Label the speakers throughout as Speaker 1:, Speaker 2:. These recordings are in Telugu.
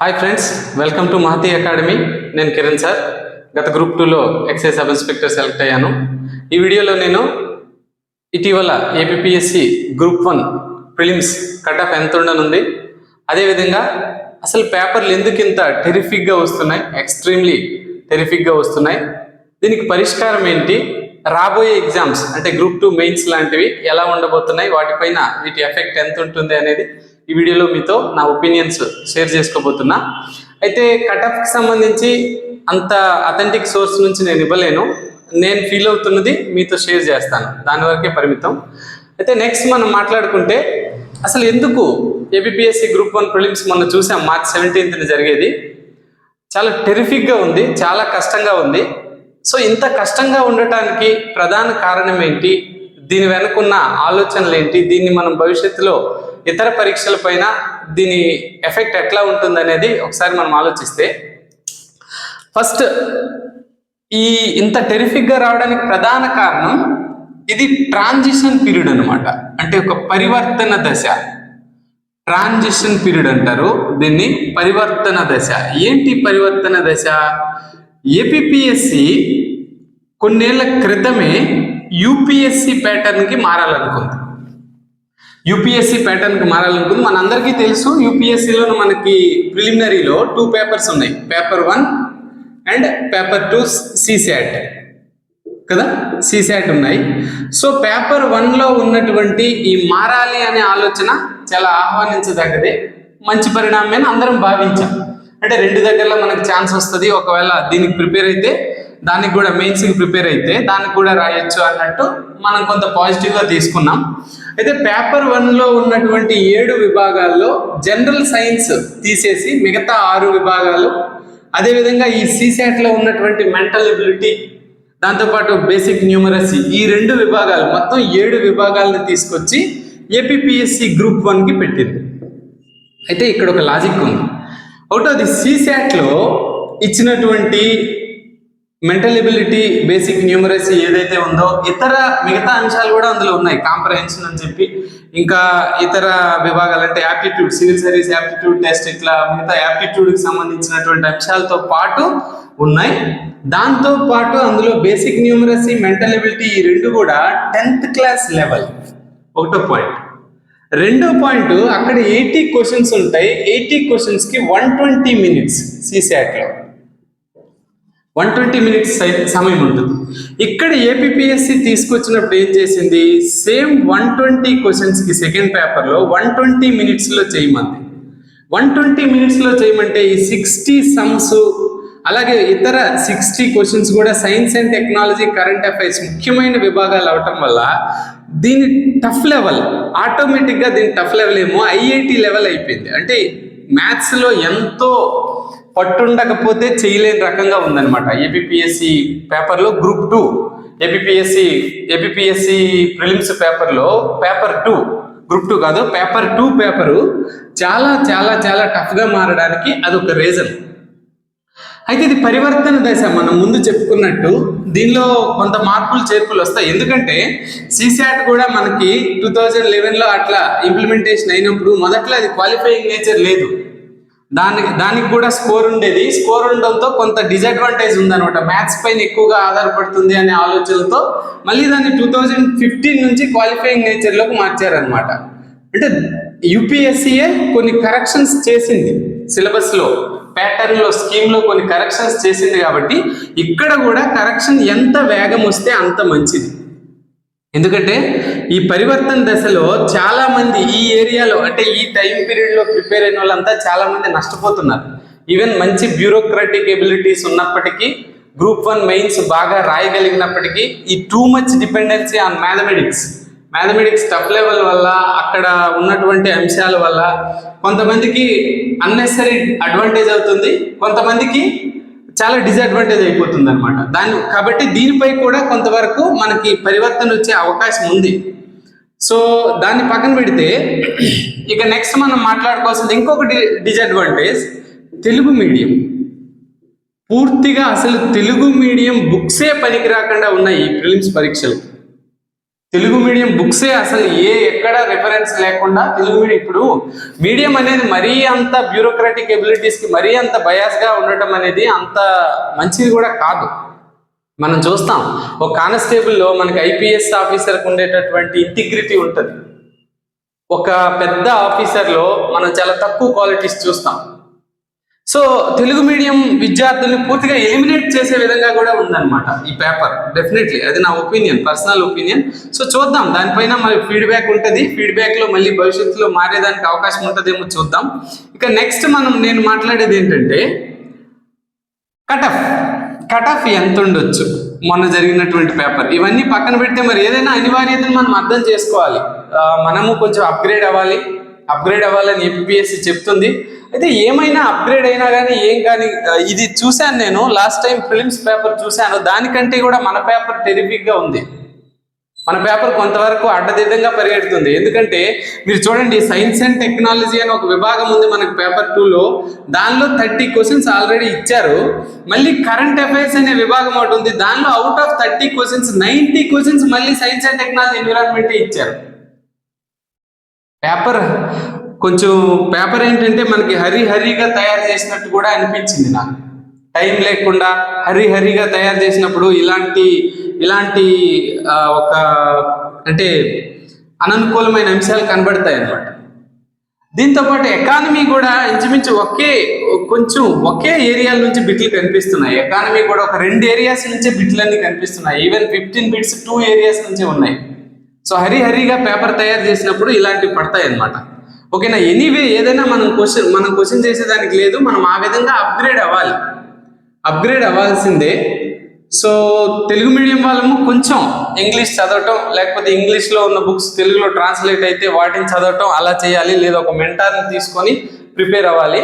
Speaker 1: Hi friends welcome to Mahathi Academy నేను కిరణ్ సార్ గత గ్రూప్ టూలో ఎక్సైజ్ సబ్ ఇన్స్పెక్టర్ సెలెక్ట్ అయ్యాను. ఈ వీడియోలో నేను ఇటీవల APSC group one prelims cut off ఎంత ఉండనుంది? అదేవిధంగా అసలు పేపర్లు ఎందుకు ఇంత టెరిఫిక్గా వస్తున్నాయి? ఎక్స్ట్రీమ్లీ టెరిఫిక్గా వస్తున్నాయి. దీనికి పరిష్కారం ఏంటి? రాబోయే ఎగ్జామ్స్ అంటే గ్రూప్ టూ మెయిన్స్ లాంటివి ఎలా ఉండబోతున్నాయి? వాటిపైన వీటి ఎఫెక్ట్ ఎంత ఉంటుంది అనేది ఈ వీడియోలో మీతో నా ఒపీనియన్స్ షేర్ చేసుకోబోతున్నా. అయితే కటఫ్కి సంబంధించి అంత అథెంటిక్ సోర్స్ నుంచి నేను ఇవ్వలేను. నేను ఫీల్ అవుతున్నది మీతో షేర్ చేస్తాను. దాని వరకే పరిమితం. అయితే నెక్స్ట్ మనం మాట్లాడుకుంటే అసలు ఎందుకు ఏబిపిఎస్సి గ్రూప్ వన్ ప్రిలిమ్స్ మొన్న చూసాం? మార్చ్ సెవెంటీన్త్న జరిగేది. చాలా టెరిఫిక్గా ఉంది. చాలా కష్టంగా ఉంది. సో ఇంత కష్టంగా ఉండటానికి ప్రధాన కారణం ఏంటి దీని వెనుకున్న ఆలోచనలు ఏంటి దీన్ని మనం భవిష్యత్తులో ఇతర పరీక్షల పైన దీని ఎఫెక్ట్ ఎట్లా ఉంటుంది అనేది ఒకసారి మనం ఆలోచిస్తే ఫస్ట్ ఈ ఇంత టెరిఫిక్గా రావడానికి ప్రధాన కారణం ఇది ట్రాన్జిషన్ పీరియడ్ అనమాట అంటే ఒక పరివర్తన దశ. ట్రాన్జిషన్ పీరియడ్ అంటారు దీన్ని పరివర్తన దశ. ఏంటి పరివర్తన దశ? ఏపీఎస్సి కొన్నేళ్ళ క్రితమే యూపీఎస్సి ప్యాటర్న్కి మారాలనుకుంది. యూపీఎస్సి ప్యాటర్న్కి మారాలనుకుంది. మనందరికీ తెలుసు యూపీఎస్సిలో మనకి ప్రిలిమినరీలో టూ పేపర్స్ ఉన్నాయి. Paper one and paper two CSAT కదా? సీసాట్ ఉన్నాయి. సో పేపర్ వన్లో ఉన్నటువంటి ఈ మారాలి అనే ఆలోచన చాలా ఆహ్వానించదగ్గదే. మంచి పరిణామమే అందరం భావించాం. అంటే రెండు దగ్గరలో మనకు ఛాన్స్ వస్తుంది. ఒకవేళ దీనికి ప్రిపేర్ అయితే దానికి కూడా మెయిన్స్కి ప్రిపేర్ అయితే దానికి కూడా రాయొచ్చు అన్నట్టు మనం కొంత పాజిటివ్గా తీసుకున్నాం. అయితే పేపర్ వన్లో ఉన్నటువంటి ఏడు విభాగాల్లో జనరల్ సైన్స్ తీసేసి మిగతా ఆరు విభాగాలు అదేవిధంగా ఈ సీసాట్లో ఉన్నటువంటి మెంటల్ ఎబిలిటీ దాంతోపాటు బేసిక్ న్యూమరసీ ఈ రెండు విభాగాలు మొత్తం ఏడు విభాగాలను తీసుకొచ్చి ఏపీపీఎస్సి గ్రూప్ వన్కి పెట్టింది. అయితే ఇక్కడ ఒక లాజిక్ ఉంది. అవుట్ ఆది సీసాట్లో ఇచ్చినటువంటి మెంటల్ ఎబిలిటీ బేసిక్ న్యూమరసీ ఏదైతే ఉందో ఇతర మిగతా అంశాలు కూడా అందులో ఉన్నాయి. కాంప్రహెన్షన్ అని చెప్పి ఇంకా ఇతర విభాగాలు అంటే aptitude civil service aptitude test ఇట్లా మిగతా యాప్టిట్యూడ్కి సంబంధించినటువంటి అంశాలతో పాటు ఉన్నాయి. దాంతో పాటు అందులో బేసిక్ న్యూమరసీ మెంటల్ ఎబిలిటీ ఈ రెండు కూడా టెన్త్ క్లాస్ లెవెల్ ఒకటో పాయింట్ రెండో పాయింట్ అక్కడ ఎయిటీ క్వశ్చన్స్ ఉంటాయి. ఎయిటీ క్వశ్చన్స్కి వన్ ట్వంటీ మినిట్స్ సీసాట్లో వన్ ట్వంటీ మినిట్స్ సమయం ఉంటుంది. ఇక్కడ ఏపీఎస్సి తీసుకొచ్చినప్పుడు ఏం చేసింది? సేమ్ వన్ ట్వంటీ క్వశ్చన్స్కి సెకండ్ పేపర్లో వన్ ట్వంటీ మినిట్స్లో చేయమంది. వన్ ట్వంటీ మినిట్స్లో చేయమంటే ఈ సిక్స్టీ సమ్స్ అలాగే ఇతర సిక్స్టీ క్వశ్చన్స్ కూడా science and technology current affairs ముఖ్యమైన విభాగాలు అవటం వల్ల దీని టఫ్ లెవెల్ ఆటోమేటిక్గా దీని టఫ్ లెవెల్ ఏమో ఐఐటి లెవెల్ అయిపోయింది. అంటే మ్యాథ్స్లో ఎంతో పట్టుండకపోతే చేయలేని రకంగా ఉందన్నమాట. ఏబిపిఎస్సి పేపర్లో group two APPSC APPSC prelims పేపర్లో పేపర్ టూ గ్రూప్ టూ కాదు పేపర్ టూ పేపరు చాలా చాలా చాలా టఫ్గా మారడానికి అదొక రీజన్ అయితే ఇది పరివర్తన దశ మనం ముందు చెప్పుకున్నట్టు దీనిలో కొంత మార్పులు చేర్పులు వస్తాయి. ఎందుకంటే సీసాట్ కూడా మనకి టూ థౌజండ్ లెవెన్లో అట్లా ఇంప్లిమెంటేషన్ అయినప్పుడు మొదట్లో అది క్వాలిఫైయింగ్ నేచర్ లేదు. దానికి దానికి కూడా స్కోర్ ఉండేది. స్కోర్ ఉండడంతో కొంత డిసడ్వాంటేజ్ ఉందనమాట మ్యాథ్స్ పైన ఎక్కువగా ఆధారపడుతుంది అనే ఆలోచనతో మళ్ళీ దాన్ని టూ థౌజండ్ ఫిఫ్టీన్ నుంచి క్వాలిఫైయింగ్ నేచర్లోకి మార్చారనమాట అంటే యూపీఎస్సీఏ కొన్ని కరెక్షన్స్ చేసింది. సిలబస్లో ప్యాటర్న్లో స్కీమ్లో కొన్ని కరెక్షన్స్ చేసింది కాబట్టి ఇక్కడ కూడా కరెక్షన్ ఎంత వేగం వస్తే అంత మంచిది. ఎందుకంటే ఈ పరివర్తన దశలో చాలా మంది ఈ ఏరియాలో అంటే ఈ టైం పీరియడ్లో ప్రిపేర్ అయిన వాళ్ళంతా చాలా మంది నష్టపోతున్నారు. ఈవెన్ మంచి బ్యూరోక్రాటిక్ ఎబిలిటీస్ ఉన్నప్పటికీ గ్రూప్ వన్ మెయిన్స్ బాగా రాయగలిగినప్పటికీ ఈ too much dependency on mathematics mathematics tough level వల్ల అక్కడ ఉన్నటువంటి అంశాల వల్ల కొంతమందికి అన్నెసరీ అడ్వాంటేజ్ అవుతుంది కొంతమందికి చాలా డిసడ్వాంటేజ్ అయిపోతుంది అనమాట దాని కాబట్టి దీనిపై కూడా కొంతవరకు మనకి పరివర్తన వచ్చే అవకాశం ఉంది. సో దాన్ని పక్కన పెడితే ఇక నెక్స్ట్ మనం మాట్లాడుకోవాల్సింది ఇంకొక డిసడ్వాంటేజ్ తెలుగు మీడియం పూర్తిగా అసలు తెలుగు మీడియం బుక్సే పనికి రాకుండా ఉన్నాయి ఈ ప్రిలిమ్స్ పరీక్షలు. తెలుగు మీడియం బుక్సే అసలు ఏ ఎక్కడ రిఫరెన్స్ లేకుండా తెలుగు మీడియం ఇప్పుడు మీడియం అనేది మరీ అంత బ్యూరోక్రాటిక్ ఎబిలిటీస్కి మరీ అంత బయాస్గా ఉండటం అనేది అంత మంచిది కూడా కాదు. మనం చూస్తాం ఒక కానిస్టేబుల్లో మనకి ఐపీఎస్ ఆఫీసర్కి ఉండేటటువంటి ఇంటిగ్రిటీ ఉంటుంది. ఒక పెద్ద ఆఫీసర్లో మనం చాలా తక్కువ క్వాలిటీస్ చూస్తాం. సో తెలుగు మీడియం విద్యార్థుల్ని పూర్తిగా ఎలిమినేట్ చేసే విధంగా కూడా ఉందన్నమాట ఈ పేపర్. డెఫినెట్లీ అది నా ఒపీనియన్ పర్సనల్ ఒపీనియన్. సో చూద్దాం. దానిపైన మరి ఫీడ్బ్యాక్ ఉంటుంది. ఫీడ్బ్యాక్లో మళ్ళీ భవిష్యత్తులో మారేదానికి అవకాశం ఉంటుందేమో చూద్దాం. ఇక నెక్స్ట్ మనం నేను మాట్లాడేది ఏంటంటే కటఫ్ కటఫ్ ఎంత ఉండొచ్చు? మొన్న జరిగినటువంటి పేపర్. ఇవన్నీ పక్కన పెడితే మరి ఏదైనా అనివార్యతను మనం అర్థం చేసుకోవాలి. మనము కొంచెం అప్గ్రేడ్ అవ్వాలి. అప్గ్రేడ్ అవ్వాలని ఏపీఎస్సి చెప్తుంది. అయితే ఏమైనా అప్గ్రేడ్ అయినా కానీ ఏం కానీ ఇది చూశాను నేను. లాస్ట్ టైం ఫిలిమ్స్ పేపర్ చూశాను. దానికంటే కూడా మన పేపర్ టెరిఫిక్గా ఉంది. మన పేపర్ కొంతవరకు అడ్డదిడ్డంగా పరిగెడుతుంది. ఎందుకంటే మీరు చూడండి సైన్స్ అండ్ టెక్నాలజీ అని ఒక విభాగం ఉంది మనకి పేపర్ టూలో దానిలో థర్టీ క్వశ్చన్స్ ఆల్రెడీ ఇచ్చారు. మళ్ళీ కరెంట్ అఫైర్స్ అనే విభాగం ఒకటి ఉంది. దానిలో out of thirty questions ninety questions మళ్ళీ సైన్స్ అండ్ టెక్నాలజీ ఎన్విరాన్మెంట్ ఇచ్చారు. పేపర్ కొంచెం పేపర్ ఏంటంటే మనకి హరి హరిగా తయారు చేసినట్టు కూడా అనిపించింది నాకు. టైం లేకుండా హరి హరిగా తయారు చేసినప్పుడు ఇలాంటి ఇలాంటి ఒక అంటే అననుకూలమైన అంశాలు కనబడతాయి అన్నమాట. దీంతో పాటు ఎకానమీ కూడా ఇంచుమించు ఒకే కొంచెం ఒకే ఏరియాల నుంచి బిట్లు కనిపిస్తున్నాయి. ఎకానమీ కూడా ఒక రెండు ఏరియాస్ నుంచే బిట్లన్నీ కనిపిస్తున్నాయి. Even fifteen bits two areas నుంచే ఉన్నాయి. సో హరి హరిగా పేపర్ తయారు చేసినప్పుడు ఇలాంటివి పడతాయి అన్నమాట. ఓకేనా? ఎనీవే ఏదైనా మనం క్వశ్చన్ మనం క్వశ్చన్ చేసేదానికి లేదు. మనం ఆ విధంగా అప్గ్రేడ్ అవ్వాలి. అప్గ్రేడ్ అవ్వాల్సిందే. సో తెలుగు మీడియం వాళ్ళము కొంచెం ఇంగ్లీష్ చదవటం లేకపోతే ఇంగ్లీష్లో ఉన్న బుక్స్ తెలుగులో ట్రాన్స్లేట్ అయితే వాటిని చదవటం అలా చేయాలి. లేదా ఒక మెంటార్ని తీసుకొని ప్రిపేర్ అవ్వాలి.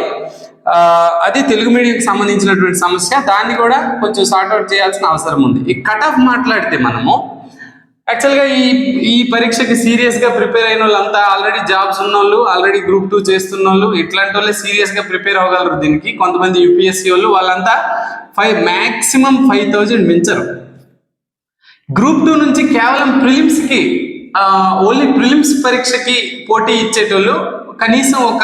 Speaker 1: అది తెలుగు మీడియంకి సంబంధించినటువంటి సమస్య. దాన్ని కూడా కొంచెం సార్ట్అవుట్ చేయాల్సిన అవసరం ఉంది. ఈ కట్ ఆఫ్ మాట్లాడితే మనము యాక్చువల్గా ఈ ఈ పరీక్షకి సీరియస్గా ప్రిపేర్ అయిన వాళ్ళంతా ఆల్రెడీ జాబ్స్ ఉన్న వాళ్ళు ఆల్రెడీ గ్రూప్ టూ చేస్తున్న వాళ్ళు ఇట్లాంటి వాళ్ళే సీరియస్గా ప్రిపేర్ అవ్వగలరు దీనికి. కొంతమంది యూపీఎస్సీ వాళ్ళు వాళ్ళంతా ఫైవ్ మ్యాక్సిమం ఫైవ్ థౌజండ్ మించరు. గ్రూప్ టూ నుంచి కేవలం ప్రిలిమ్స్కి ఓన్లీ ప్రిలిమ్స్ పరీక్షకి పోటీ ఇచ్చేటోళ్ళు కనీసం ఒక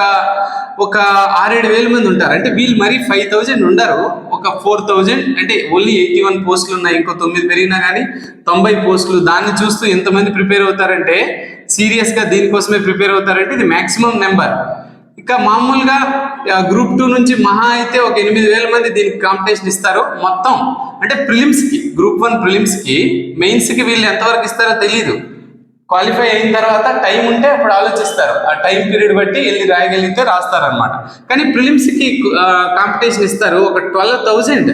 Speaker 1: ఒక ఆరేడు వేల మంది ఉంటారు. అంటే వీళ్ళు మరీ ఫైవ్ థౌజండ్ ఉండరు. ఒక ఫోర్ థౌజండ్ అంటే ఓన్లీ ఎయిటీ వన్ పోస్టులు ఉన్నాయి ఇంకో తొమ్మిది పెరిగినా కానీ తొంభై పోస్టులు దాన్ని చూస్తూ ఎంతమంది ప్రిపేర్ అవుతారంటే సీరియస్గా దీనికోసమే ప్రిపేర్ అవుతారంటే ఇది మాక్సిమం నెంబర్ ఇంకా మామూలుగా గ్రూప్ టూ నుంచి మహా అయితే ఒక ఎనిమిది వేల మంది దీనికి కాంపిటీషన్ ఇస్తారు మొత్తం. అంటే ప్రిలిమ్స్కి గ్రూప్ వన్ ప్రిలిమ్స్కి కి మెయిన్స్కి వీళ్ళు ఎంతవరకు ఇస్తారో తెలియదు క్వాలిఫై అయిన తర్వాత టైం ఉంటే అప్పుడు ఆలోచిస్తారు. ఆ టైం పీరియడ్ బట్టి వెళ్ళి రాయగలిగితే రాస్తారనమాట కానీ ప్రిలిమ్స్కి కాంపిటీషన్ ఇస్తారు. ఒక ట్వెల్వ్ థౌజండ్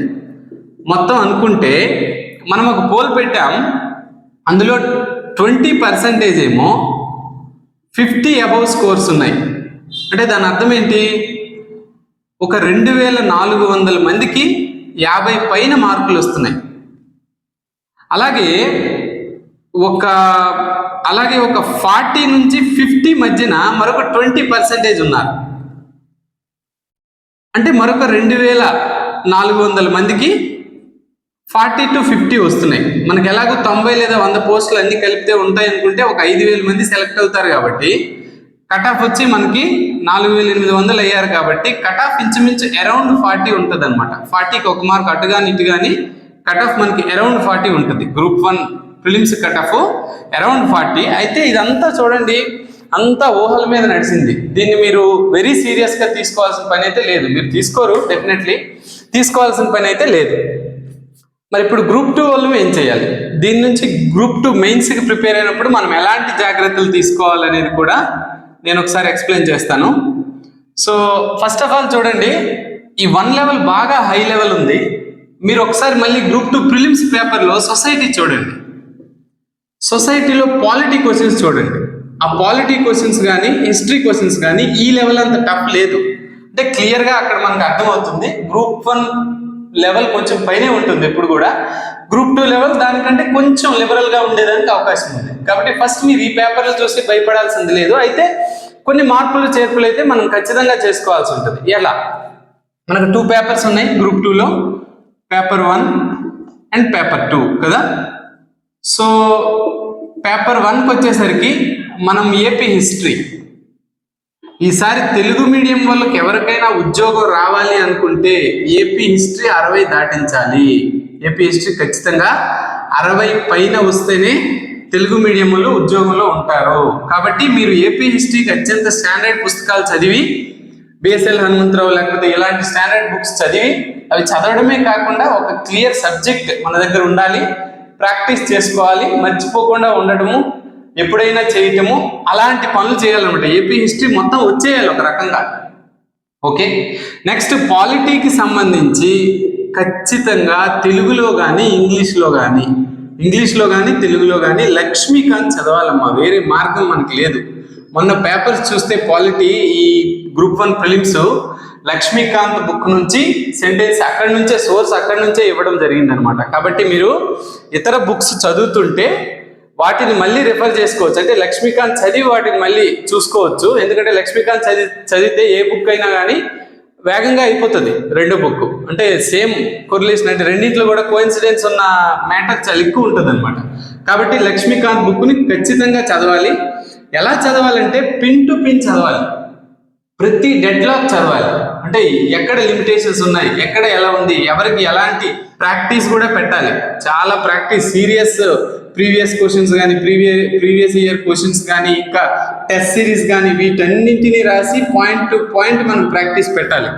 Speaker 1: మొత్తం అనుకుంటే మనం ఒక పోల్ పెట్టాం. అందులో ట్వంటీ పర్సెంటేజ్ ఏమో ఫిఫ్టీ అబౌవ్ స్కోర్స్ ఉన్నాయి. అంటే దాని అర్థం ఏంటి? ఒక రెండు వేల నాలుగు వందల మందికి యాభై పైన మార్కులు వస్తున్నాయి. అలాగే ఒక అలాగే ఒక ఫార్టీ నుంచి ఫిఫ్టీ మధ్యన మరొక ట్వంటీ పర్సెంటేజ్ ఉన్నారు. అంటే మరొక రెండు వేల నాలుగు వందల మందికి ఫార్టీ టు ఫిఫ్టీ వస్తున్నాయి. మనకి ఎలాగో తొంభై లేదా వంద పోస్టులు అన్ని కలిపితే ఉంటాయి అనుకుంటే ఒక ఐదు వేల మంది సెలెక్ట్ అవుతారు కాబట్టి కట్ ఆఫ్ వచ్చి మనకి నాలుగు వేల ఎనిమిది వందలు అయ్యారు కాబట్టి కట్ ఆఫ్ ఇంచుమించు అరౌండ్ ఫార్టీ ఉంటుంది అనమాట ఫార్టీకి ఒక మార్క్ అటు కానీ ఇటు కానీ కట్ ఆఫ్ మనకి అరౌండ్ ఫార్టీ ఉంటుంది. Group one prelims cut off around forty అయితే ఇదంతా చూడండి అంతా ఊహల మీద నడిచింది. దీన్ని మీరు వెరీ సీరియస్గా తీసుకోవాల్సిన పని అయితే లేదు. మీరు తీసుకోరు డెఫినెట్లీ తీసుకోవాల్సిన పని అయితే లేదు. మరి ఇప్పుడు గ్రూప్ టూ వాళ్ళు ఏం చేయాలి? దీని నుంచి గ్రూప్ టూ మెయిన్స్కి ప్రిపేర్ అయినప్పుడు మనం ఎలాంటి జాగ్రత్తలు తీసుకోవాలనేది కూడా నేను ఒకసారి ఎక్స్ప్లెయిన్ చేస్తాను. సో ఫస్ట్ ఆఫ్ ఆల్ చూడండి ఈ వన్ లెవెల్ బాగా హై లెవెల్ ఉంది. మీరు ఒకసారి మళ్ళీ గ్రూప్ టూ ప్రిలిమ్స్ పేపర్లో సొసైటీ చూడండి. సొసైటీలో పాలిటీ క్వశ్చన్స్ చూడండి. ఆ పాలిటీ క్వశ్చన్స్ కానీ హిస్టరీ క్వశ్చన్స్ కానీ ఈ లెవెల్ అంత టఫ్ లేదు. అంటే క్లియర్గా అక్కడ మనకు అర్థమవుతుంది. గ్రూప్ వన్ లెవెల్ కొంచెం పైనే ఉంటుంది ఎప్పుడు కూడా. గ్రూప్ టూ లెవెల్ దానికంటే కొంచెం లిబరల్గా ఉండేదానికి అవకాశం ఉంది. కాబట్టి ఫస్ట్ మీరు ఈ పేపర్లు చూసి భయపడాల్సింది లేదు. అయితే కొన్ని మార్పులు చేర్పులు అయితే మనం ఖచ్చితంగా చేసుకోవాల్సి ఉంటుంది. ఎలా? మనకు టూ పేపర్స్ ఉన్నాయి గ్రూప్ టూలో paper one and paper two కదా? సో పేపర్ వన్కి వచ్చేసరికి మనం ఏపీ హిస్టరీ. ఈసారి తెలుగు మీడియం వాళ్ళకి ఎవరికైనా ఉద్యోగం రావాలి అనుకుంటే ఏపీ హిస్టరీ అరవై దాటించాలి. ఏపీ హిస్టరీ ఖచ్చితంగా అరవై పైన వస్తేనే తెలుగు మీడియం వాళ్ళు ఉద్యోగంలో ఉంటారు. కాబట్టి మీరు ఏపీ హిస్టరీకి అత్యంత స్టాండర్డ్ పుస్తకాలు చదివి బిఎస్ఎల్ హనుమంతరావు లేకపోతే ఇలాంటి స్టాండర్డ్ బుక్స్ చదివి అవి చదవడమే కాకుండా ఒక క్లియర్ సబ్జెక్ట్ మన దగ్గర ఉండాలి. ప్రాక్టీస్ చేసుకోవాలి మర్చిపోకుండా ఉండటము ఎప్పుడైనా చేయటము అలాంటి పనులు చేయాలన్నమాట. ఏపీ హిస్టరీ మొత్తం వచ్చేయాలి ఒక రకంగా. ఓకే? నెక్స్ట్ పాలిటీకి సంబంధించి ఖచ్చితంగా తెలుగులో కానీ ఇంగ్లీష్లో కానీ ఇంగ్లీష్లో కానీ తెలుగులో కానీ లక్ష్మీకాంత్ చదవాలమ్మా. వేరే మార్గం మనకి లేదు. మొన్న పేపర్స్ చూస్తే పాలిటీ ఈ group one prelims Laxmikanth book నుంచి సెంటెన్స్ అక్కడి నుంచే సోర్స్ అక్కడి నుంచే ఇవ్వడం జరిగిందనమాట కాబట్టి మీరు ఇతర బుక్స్ చదువుతుంటే వాటిని మళ్ళీ రిఫర్ చేసుకోవచ్చు. అంటే లక్ష్మీకాంత్ చదివి వాటిని మళ్ళీ చూసుకోవచ్చు. ఎందుకంటే లక్ష్మీకాంత్ చదివి చదివితే ఏ బుక్ అయినా కానీ వేగంగా అయిపోతుంది రెండు బుక్ అంటే సేమ్ కొరిలేషన్ అంటే రెండింటిలో కూడా కోఇన్సిడెన్స్ ఉన్న మ్యాటర్ చాలా ఎక్కువ ఉంటుంది అనమాట కాబట్టి లక్ష్మీకాంత్ బుక్ని ఖచ్చితంగా చదవాలి. ఎలా చదవాలంటే పిన్ టు పిన్ చదవాలి. ప్రతి డెడ్ లాక్ చదవాలి. అంటే ఎక్కడ లిమిటేషన్స్ ఉన్నాయి? ఎక్కడ ఎలా ఉంది? ఎవరికి ఎలాంటి ప్రాక్టీస్ కూడా పెట్టాలి. చాలా ప్రాక్టీస్ సీరియస్ ప్రీవియస్ క్వశ్చన్స్ కానీ ప్రీవియ ప్రీవియస్ ఇయర్ క్వశ్చన్స్ కానీ ఇంకా టెస్ట్ సిరీస్ కానీ వీటన్నింటినీ రాసి పాయింట్ టు పాయింట్ మనం ప్రాక్టీస్ పెట్టాలి.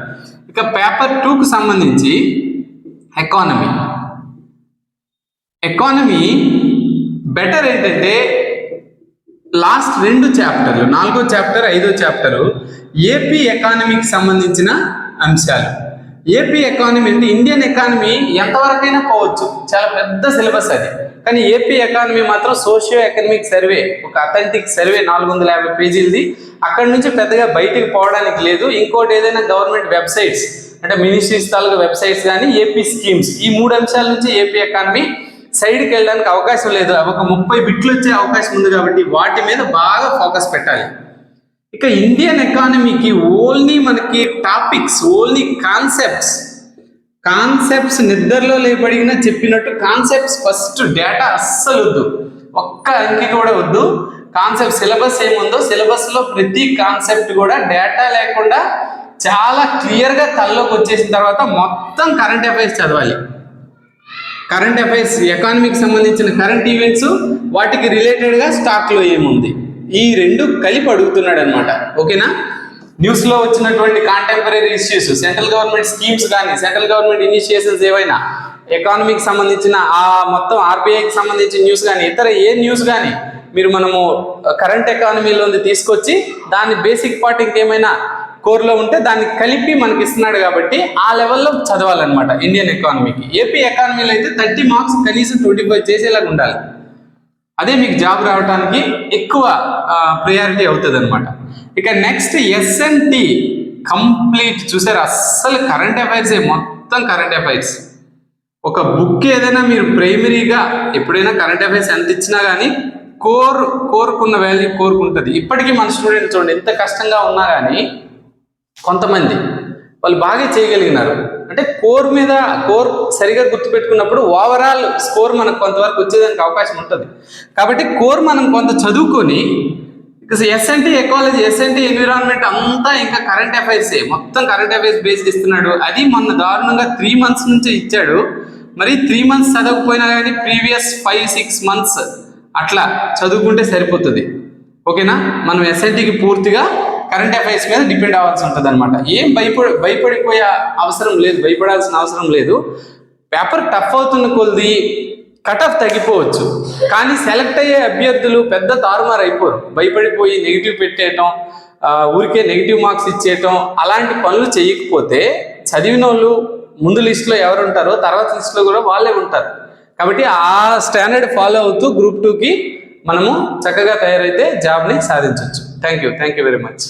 Speaker 1: ఇక పేపర్ టూకు సంబంధించి ఎకానమీ ఎకానమీ బెటర్ ఏంటంటే లాస్ట్ రెండు చాప్టర్లు నాలుగో చాప్టర్ ఐదో చాప్టరు ఏపీ ఎకానమీకి సంబంధించిన అంశాలు. ఏపీ ఎకానమీ అంటే ఇండియన్ ఎకానమీ ఎంతవరకైనా పోవచ్చు. చాలా పెద్ద సిలబస్ అది. కానీ ఏపీ ఎకానమీ మాత్రం సోషియో ఎకనమిక్ సర్వే ఒక అథెంటిక్ సర్వే నాలుగు వందల యాభై పేజీలది. అక్కడ నుంచి పెద్దగా బయటికి పోవడానికి లేదు. ఇంకోటి ఏదైనా గవర్నమెంట్ వెబ్సైట్స్ అంటే మినిస్ట్రీస్ తాలూకు వెబ్సైట్స్ కానీ ఏపీ స్కీమ్స్ ఈ మూడు అంశాల నుంచి ఏపీ ఎకానమీ సైడ్కి వెళ్ళడానికి అవకాశం లేదు. ఒక ముప్పై బిట్లు వచ్చే అవకాశం ఉంది కాబట్టి వాటి మీద బాగా ఫోకస్ పెట్టాలి. ఇక ఇండియన్ ఎకానమీకి ఓన్లీ మనకి టాపిక్స్ ఓన్లీ కాన్సెప్ట్స్ కాన్సెప్ట్స్ నిద్రలో లేబడిన చెప్పినట్టు కాన్సెప్ట్స్ ఫస్ట్ డేటా అస్సలు వద్దు. ఒక్క అంకి కూడా వద్దు. కాన్సెప్ట్ సిలబస్ ఏముందో సిలబస్లో ప్రతి కాన్సెప్ట్ కూడా డేటా లేకుండా చాలా క్లియర్గా తలలోకి వచ్చేసిన తర్వాత మొత్తం కరెంట్ అఫైర్స్ చదవాలి. కరెంట్ అఫైర్స్ ఎకానమీకి సంబంధించిన కరెంట్ ఈవెంట్స్ వాటికి రిలేటెడ్గా స్టాక్లో ఏముంది? ఈ రెండు కలిపి అడుగుతున్నాడు అనమాట ఓకేనా న్యూస్లో వచ్చినటువంటి contemporary issues central government schemes కానీ సెంట్రల్ గవర్నమెంట్ ఇనిషియేషన్స్ ఏవైనా ఎకానమీకి సంబంధించిన ఆ మొత్తం ఆర్బీఐకి సంబంధించిన న్యూస్ కానీ ఇతర ఏ న్యూస్ కానీ మీరు మనము కరెంట్ ఎకానమీలోంది తీసుకొచ్చి దాని బేసిక్ పార్ట్ ఇంకేమైనా కోర్లో ఉంటే దాన్ని కలిపి మనకి ఇస్తున్నాడు కాబట్టి ఆ లెవెల్లో చదవాలన్నమాట ఇండియన్ ఎకానమీకి. ఏపీ ఎకానమీలో అయితే థర్టీ మార్క్స్ కనీసం ట్వంటీ ఫైవ్ చేసేలాగా ఉండాలి. అదే మీకు జాబ్ రావడానికి ఎక్కువ ప్రయారిటీ అవుతుంది అనమాట ఇక నెక్స్ట్ ఎస్ఎన్టీ కంప్లీట్ చూసారు? అస్సలు కరెంట్ అఫైర్స్ మొత్తం కరెంట్ అఫైర్స్ ఒక బుక్ ఏదైనా మీరు ప్రైమరీగా ఎప్పుడైనా కరెంట్ అఫైర్స్ ఎంత ఇచ్చినా కానీ కోర్ కోరుకున్న వాల్యూ కోరుకుంటుంది ఇప్పటికీ మన స్టూడెంట్స్ చూడండి ఎంత కష్టంగా ఉన్నా కానీ కొంతమంది. వాళ్ళు బాగా చేయగలిగినారు. అంటే కోర్ మీద కోర్ సరిగా గుర్తుపెట్టుకున్నప్పుడు ఓవరాల్ స్కోర్ మనకు కొంతవరకు వచ్చేదానికి అవకాశం ఉంటుంది. కాబట్టి కోర్ మనం కొంత చదువుకొని ఎస్ఎన్టీ ఎకాలజీ ఎస్ఎన్టీ ఎన్విరాన్మెంట్ అంతా ఇంకా కరెంట్ అఫైర్సే మొత్తం కరెంట్ అఫైర్స్ బేస్డ్ ఇస్తున్నాడు అది మొన్న దారుణంగా త్రీ మంత్స్ నుంచి ఇచ్చాడు. మరి త్రీ మంత్స్ చదవకపోయినా కానీ ప్రీవియస్ ఫైవ్ సిక్స్ మంత్స్ అట్లా చదువుకుంటే సరిపోతుంది. ఓకేనా? మనం ఎస్ఐటికి పూర్తిగా కరెంట్ అఫైర్స్ మీద డిపెండ్ అవ్వాల్సి ఉంటుంది అనమాట ఏం భయపడి భయపడిపోయే అవసరం లేదు భయపడాల్సిన అవసరం లేదు. పేపర్ టఫ్ అవుతున్న కొద్ది కట్ ఆఫ్ తగ్గిపోవచ్చు. కానీ సెలెక్ట్ అయ్యే అభ్యర్థులు పెద్ద తారుమారు అయిపోరు. భయపడిపోయి నెగిటివ్ పెట్టేయటం ఊరికే నెగిటివ్ మార్క్స్ ఇచ్చేయటం అలాంటి పనులు చేయకపోతే చదివిన వాళ్ళు ముందు లిస్టులో ఎవరు ఉంటారో తర్వాత లిస్టులో కూడా వాళ్ళే ఉంటారు. కాబట్టి ఆ స్టాండర్డ్ ఫాలో అవుతూ గ్రూప్ టూకి మనము చక్కగా తయారైతే జాబ్ని సాధించవచ్చు thank you thank you very much